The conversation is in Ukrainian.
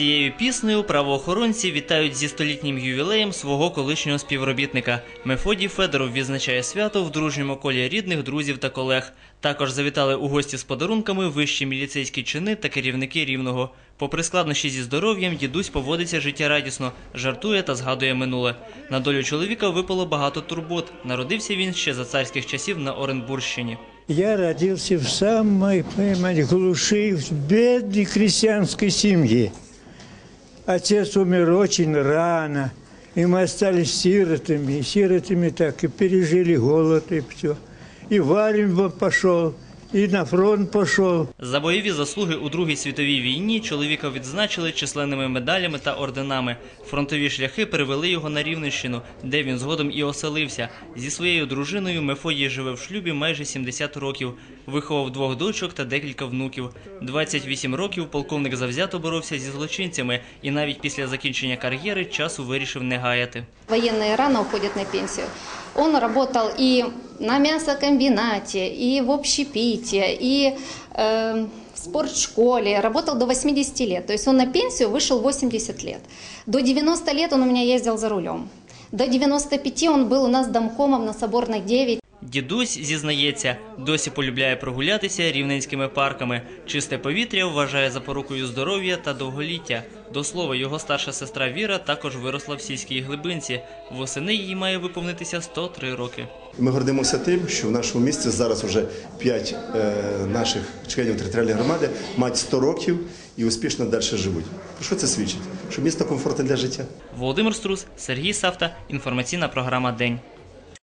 Цією піснею правоохоронці вітають зі столітнім ювілеєм свого колишнього співробітника. Мефодій Федоров відзначає свято в дружньому колі рідних, друзів та колег. Також завітали у гості з подарунками вищі міліцейські чини та керівники рівного. Попри складнощі зі здоров'ям, дідусь поводиться життєрадісно, жартує та згадує минуле. На долю чоловіка випало багато турбот. Народився він ще за царських часів на Оренбургщині. Я родился в самой, понимаете, глуши, в бедной крестьянской семье. Отец умер очень рано, и мы остались сиротами. И сиротами так и пережили голод, и все. И в армию пошел, и на фронт пошел. За бойові заслуги у Другій світовій війні чоловіка відзначили численними медалями та орденами. Фронтові шляхи привели його на Рівненщину, де він згодом і оселився. Зі своєю дружиною Мефодій живе в шлюбі майже 70 років. Виховав двох дочок та декілька внуків. 28 років полковник завзято боровся зі злочинцями і навіть після закінчення кар'єри часу вирішив не гаяти. Военные рано уходят на пенсию. Он работал и на мясокомбинате, и в общепите, и э, в спортшколе. Работал до 80 лет. То есть он на пенсию вышел 80 лет. До 90 лет он у меня ездил за рулем. До 95 он был у нас домкомом на Соборной 9. Дідусь зізнається, досі полюбляє прогулятися рівненськими парками. Чисте повітря вважає запорукою здоров'я та довголіття. До слова, його старша сестра Віра також виросла в сільській глибинці. Восени їй має виповнитися 103 роки. Ми гордимося тим, що в нашому місті зараз вже 5 е, наших членів територіальної громади мають 100 років і успішно далі живуть. Про що це свідчить? Що місто комфортне для життя. Володимир Струс, Сергій Савта. Інформаційна програма День.